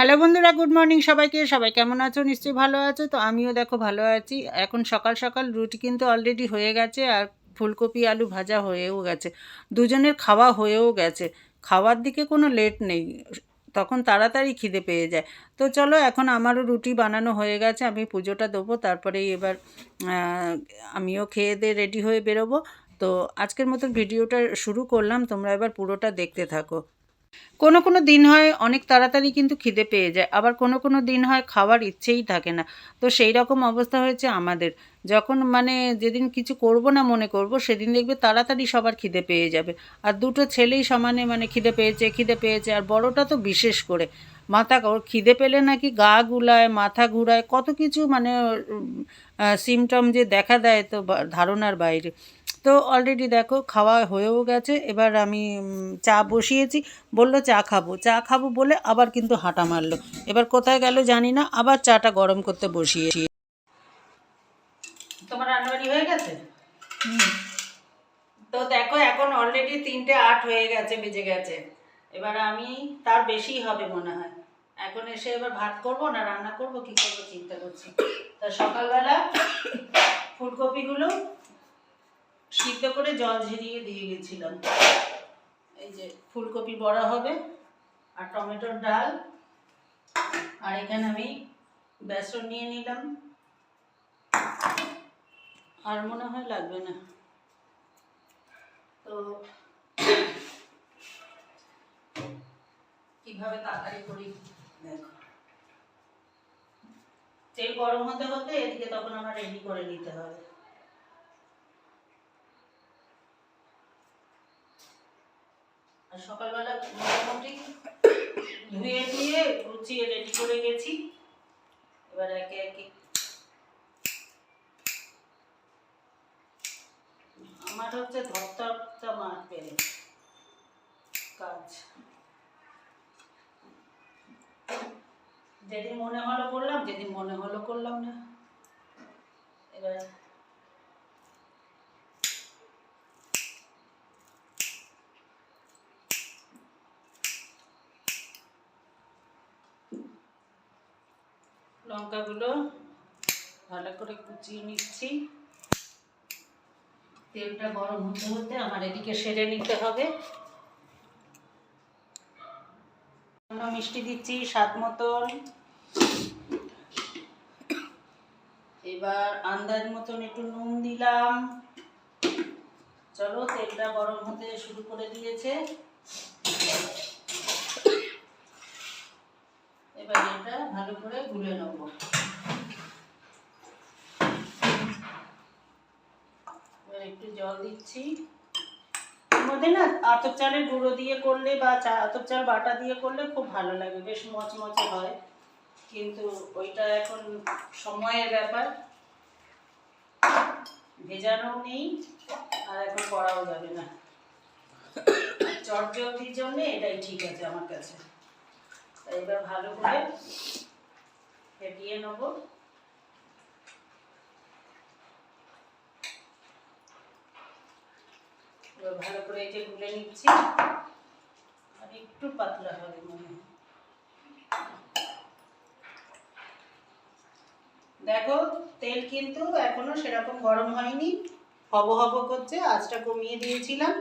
Hello বন্ধুরা good morning সবাইকে। সবাই কেমন আছো? নিশ্চয়ই ভালো আছো। তো আমিও দেখো ভালো আছি। এখন সকাল সকাল রুটি কিন্তু অলরেডি হয়ে গেছে আর ফুলকপি, আলু ভাজা হয়েও গেছে। দুজনের খাওয়া হয়েও গেছে। খাওয়ার দিকে কোনো লেট নেই। তখন তাড়াতাড়ি খিদে পেয়ে যায়। তো চলো, এখন আমারও রুটি বানানো হয়ে গেছে। আমি পুজোটা দেবো, তারপরেই এবার আমিও খেয়ে দিয়ে রেডি হয়ে বেরোবো। তো আজকের মতন ভিডিওটা শুরু করলাম। তোমরা এবার পুরোটা দেখতে থাকো। কোনো কোনো দিন হয় অনেক তাড়াতাড়ি কিন্তু খিদে পেয়ে যায়, আবার কোনো কোনো দিন হয় খাওয়ার ইচ্ছেই থাকে না। তো সেই রকম অবস্থা হয়েছে আমাদের। যখন মানে যেদিন কিছু করব না মনে করব, সেদিন দেখবে তাড়াতাড়ি সবার খিদে পেয়ে যাবে। আর দুটো ছেলেই সমানে মানে খিদে পেয়েছে খিদে পেয়েছে, আর বড়টা তো বিশেষ করে। মাথা খিদে পেলে নাকি গা গুলায়, মাথা ঘুরায়, কত কিছু মানে সিমটম যে দেখা দেয় তো ধারণার বাইরে। তো অলরেডি দেখো খাওয়া হয়েও গেছে এবার আমি চা বসিয়েছি। বলল চা খাব। চা খাব বলে আবার কিন্তু হাঁটা মারলো। এবার কোথায় গেল জানি না আবার চাটা গরম করতে বসিয়েছি। তোমার রান্নাবাড়ি হয়ে গেছে? তো দেখো এখন অলরেডি তিনটে আট হয়ে গেছে বেজে গেছে। এবার আমি তার বেশি হবে মনে হয়। এখন এসে এবার ভাত করব না রান্না করব কি করব চিন্তা করছি। তা সকালবেলা ফুলকপিগুলো সিদ্ধ করে জল ঝরিয়ে দিয়ে গেছিলাম। এই যে ফুলকপি বড়া হবে আর টমেটোর ডাল। আর এখানে আমি বেসন নিয়ে নিলাম। আর মনে হয় লাগবে না। তো কীভাবে তাড়াতাড়ি করি? দেখো। তেল গরম হতে হতে এদিকে তখন আমার রেডি করে নিতে হবে। সকালবেলা মোটামুটি ধুয়ে ধুয়ে গুছিয়ে রেডি করে গেছি। এবার একে একে আমার হচ্ছে ধরতা মার পেরে কাজ। যেদিন মনে হলো করলাম, যেদিন মনে হলো করলাম না। এবার লঙ্কাগুলো ভালো করে কুচিয়ে নিচ্ছি। তেলটা গরম হতে হতে আমার এদিকে সেরে নিতে হবে। মিষ্টি দিচ্ছি স্বাদ মতন। এবার আন্দাজ মতন একটু নুন দিলাম। চলো, তেলটা গরম হতে শুরু করে দিয়েছে এবার এটা ভালো করে গুলে নেব। এবার একটু জল দিচ্ছি। মধ্যে না আতপ চালের গুঁড়ো দিয়ে করলে বা চা চাল বাটা দিয়ে করলে খুব ভালো লাগে, বেশ মচমচে হয়। কিন্তু ওইটা এখন সময়ের ব্যাপার। ভেজানো নেই, আর এখন করাও যাবে না। চট জলদির জন্য এটাই ঠিক আছে আমার কাছে। এবার ভালো করে ফেটিয়ে নেব। ভালো করে যে গুলে নিচ্ছি। আর একটু পাতলা হবে মনে দেখো, তেল কিন্তু এখনও সেরকম গরম হয়নি। হব হব করছে, আঁচটা কমিয়ে দিয়েছিলাম।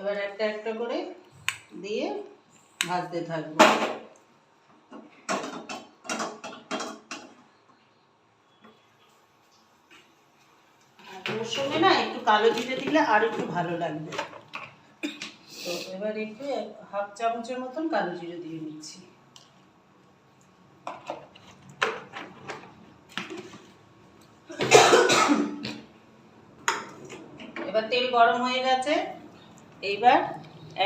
এবার একটা একটা করে দিয়ে ভাজতে থাকব। সঙ্গে না, একটু কালো জিরে দিলে আর একটু ভালো লাগবে। তো এবার একটু হাফ চামচের মতন কালো জিরে দিয়ে নিচ্ছি। এবার তেল গরম হয়ে গেছে। এইবার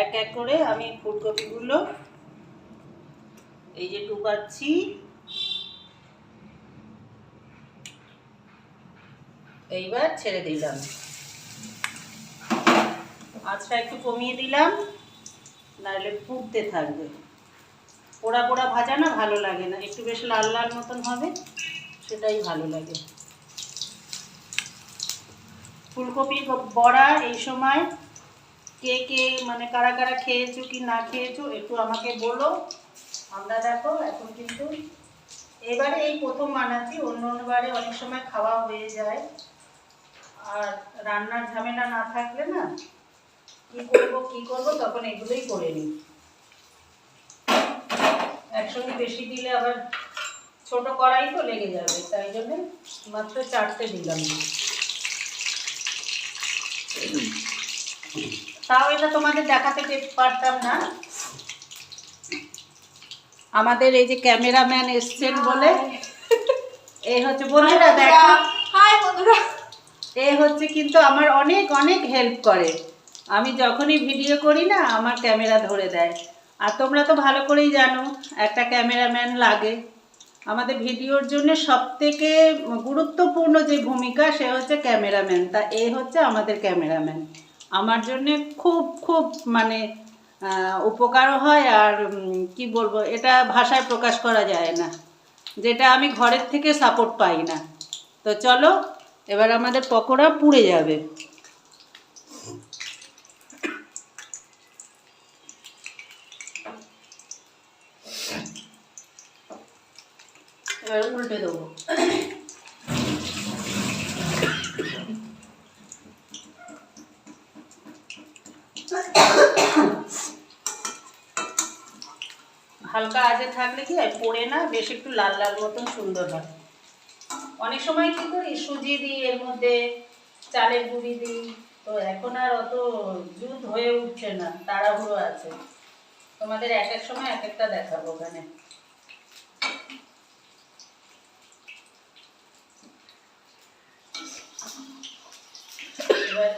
এক এক করে আমি ফুলকপিগুলো এই যে ডুবাচ্ছি। এইবার ছেড়ে দিলাম। আঁচটা একটু কমিয়ে দিলাম, নাহলে ফুটতে থাকবে। পোড়া পোড়া ভাজা না ভালো লাগে না, একটু বেশ লাল লাল মতন হবে, সেটাই ভালো লাগে। ফুলকপি, বড়া এই সময় কে কে মানে কারা কারা খেয়েছো কি না খেয়েছো একটু আমাকে বলো। আমরা দেখো, এখন কিন্তু এবারে এই প্রথম বানাচ্ছি, অন্য অন্যবারে অনেক সময় খাওয়া হয়ে যায়। আর রান্নার ঝামেলা না থাকলে না কি করব কি করব তখন এগুলোই করে নিই। একসঙ্গে বেশি দিলে আবার ছোট কড়াই তো লেগে যাবে তাই জন্য মাত্র চারটে দিলাম। তাও এটা তোমাদের দেখাতে পারতাম না। আমাদের এই যে ক্যামেরাম্যান এসছেন বলে এই হচ্ছে বন্ধুরা। দেখো। হাই বন্ধুরা। এ হচ্ছে কিন্তু আমার অনেক অনেক হেল্প করে। আমি যখনই ভিডিও করি না, আমার ক্যামেরা ধরে দেয়। আর তোমরা তো ভালো করেই জানো, একটা ক্যামেরাম্যান লাগে। আমাদের ভিডিওর জন্য সব থেকে গুরুত্বপূর্ণ যে ভূমিকা, সে হচ্ছে ক্যামেরাম্যান তা এ হচ্ছে আমাদের ক্যামেরাম্যান আমার জন্য খুব খুব মানে উপকারও হয় আর কি বলব, এটা ভাষায় প্রকাশ করা যায় না। যেটা আমি ঘরের থেকে সাপোর্ট পাই না। তো চলো এবার আমাদের পকোড়া পুড়ে যাবে। এবার উল্টে দেবো। হালকা আজে থাকলে কি হয়? পড়ে না, বেশ একটু লাল লাল মতন সুন্দর হয়। অনেক সময় কি করি? সুজি দিই, এর মধ্যে চালের গুঁড়ি দিই। তো এখন আর অত জুত হয়ে উঠছে না, তাড়াহুড়ো আছে। তোমাদের এক এক সময় এক একটা দেখাবো ওখানে। এবার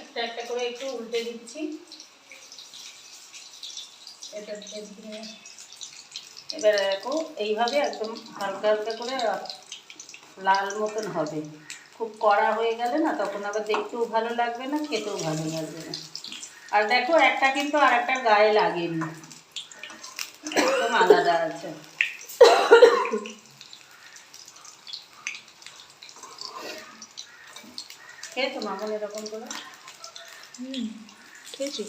একটা একটা করে একটু উল্টে দিচ্ছি। এটা এবার দেখো এইভাবে একদম হালকা হালকা করে লাল মতন হবে। খুব কড়া হয়ে গেলে না, তখন আবার দেখতেও ভালো লাগবে না, খেতেও ভালো লাগবে না। আর দেখো, একটা কিন্তু আর একটা গায়ে লাগেনি। একদম আলাদা আছে। খেয়েছো মামন এরকম করে? খেয়েছি।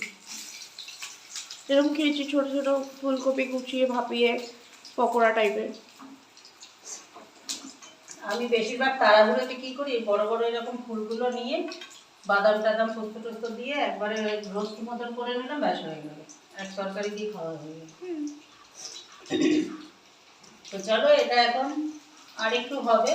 এরকম খেয়েছি, ছোট ছোট ফুলকপি কুচিয়ে ভাপিয়ে পকোড়া টাইপের আমি বেশিরভাগ তাড়াহুড়োতে কি করি? বড় বড় এরকম ফুলগুলো নিয়ে বাদাম টাদাম পোস্ত টোস্ত দিয়ে একবারে রোস্ট মতন করে নিলাম ব্যাস হয়ে গেল। এক তরকারি দিয়ে খাওয়া হয়ে গেল। তো চলো এটা এখন আর একটু হবে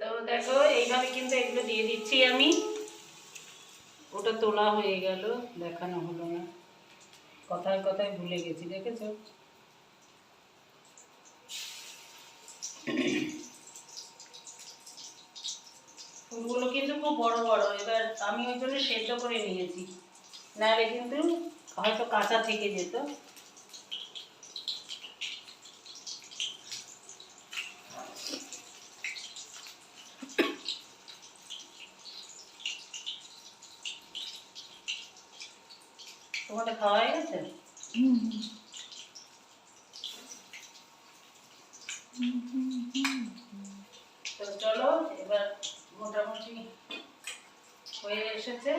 তো দেখো, এইভাবে কিন্তু এগুলো দিয়ে দিচ্ছি আমি। ওটা তোলা হয়ে গেল, দেখানো হলো না। কথায় কথায় ভুলে গেছি, দেখেছ? ফুলগুলো কিন্তু খুব বড় বড়, এবার আমি ওই জন্য সেদ্ধ করে নিয়েছি। নাহলে কিন্তু হয়তো কাঁচা থেকে যেত। তোমাদের খাওয়া হয়ে গেছে? তো চলো, এবার মোটামুটি হয়ে এসেছে।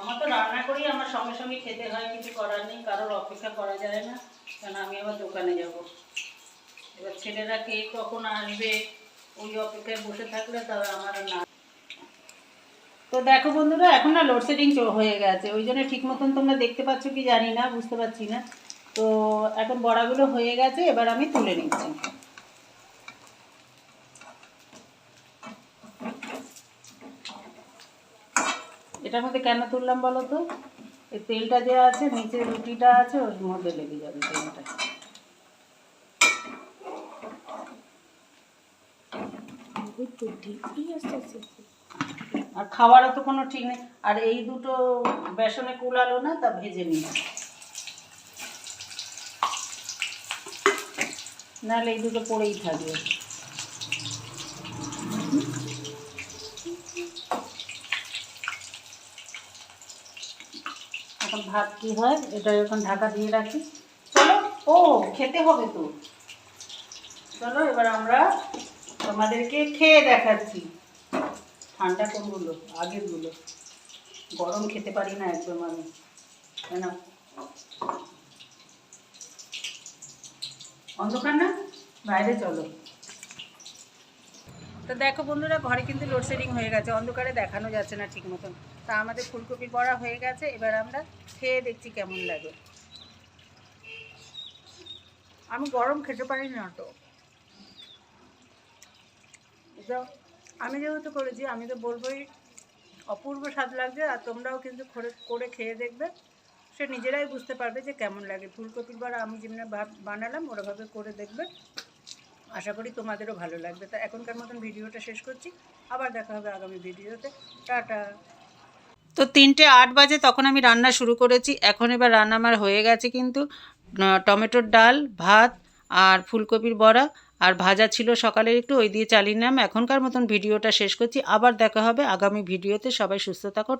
আমার তো রান্না করি আমার সঙ্গে সঙ্গে খেতে হয়, কিছু করার নেই, কারোর অপেক্ষা করা যায় না কারণ আমি আবার দোকানে যাব। এবার ছেলেরা কে কখন আসবে, ওই অপেক্ষায় বসে থাকলে তবে আমার না তো দেখো বন্ধুরা, এখন না লোডশেডিং হয়ে গেছে। ওই জন্য ঠিক মতন তোমরা দেখতে পাচ্ছ কি জানি না, বুঝতে পারছি না। তো এখন বড়াগুলো হয়ে গেছে, এবার আমি তুলে নিচ্ছি। এটার মধ্যে কেন তুললাম বলো তো? এই তেলটা যে আছে, নিচে রুটিটা আছে, ওর মধ্যে লেগে যাবে তেলটা। আর খাওয়ারও তো কোনো ঠিক নেই। আর এই দুটো বেসনে কুলালো না, তা ভেজে নিই নাহলে এই দুটো পড়েই থাকবে। এখন ভাত কি হয় এটা এখন ঢাকা দিয়ে রাখি। চলো, ও, খেতে হবে তো। চলো, এবার আমরা তোমাদেরকে খেয়ে দেখাচ্ছি। ঠান্ডা কোনগুলো? আগেরগুলো। গরম খেতে পারি না একদম আমি। না? অন্ধকার না? বাইরে চলো। তো দেখো বন্ধুরা, ঘরে কিন্তু লোডশেডিং হয়ে গেছে। অন্ধকারে দেখানো যাচ্ছে না ঠিক মতন তা আমাদের ফুলকপি বড়া হয়ে গেছে। এবার আমরা খেয়ে দেখছি কেমন লাগে। আমি গরম খেতে পারি না তো। আমি যেহেতু করেছি, আমি তো বলবোই, অপূর্ব স্বাদ লাগছে আর তোমরাও কিন্তু করে খেয়ে দেখবে। সে নিজেরাই বুঝতে পারবে যে কেমন লাগে। ফুলকপির বড়া আমি যেমনি বানালাম, ওরাভাবে করে দেখবে। আশা করি তোমাদেরও ভালো লাগবে। তা এখনকার মতন ভিডিওটা শেষ করছি। আবার দেখা হবে আগামী ভিডিওতে। টাটা। তো তিনটে আট বাজে তখন আমি রান্না শুরু করেছি। এখন এবার রান্না আমার হয়ে গেছে কিন্তু টমেটোর ডাল, ভাত আর ফুলকপির বড়া। আর ভাজা ছিল সকালের একটু, ওই দিয়ে চালিয়ে নিলাম। এখনকার মতন ভিডিওটা শেষ করছি। আবার দেখা হবে আগামী ভিডিওতে। সবাই সুস্থ থাকো।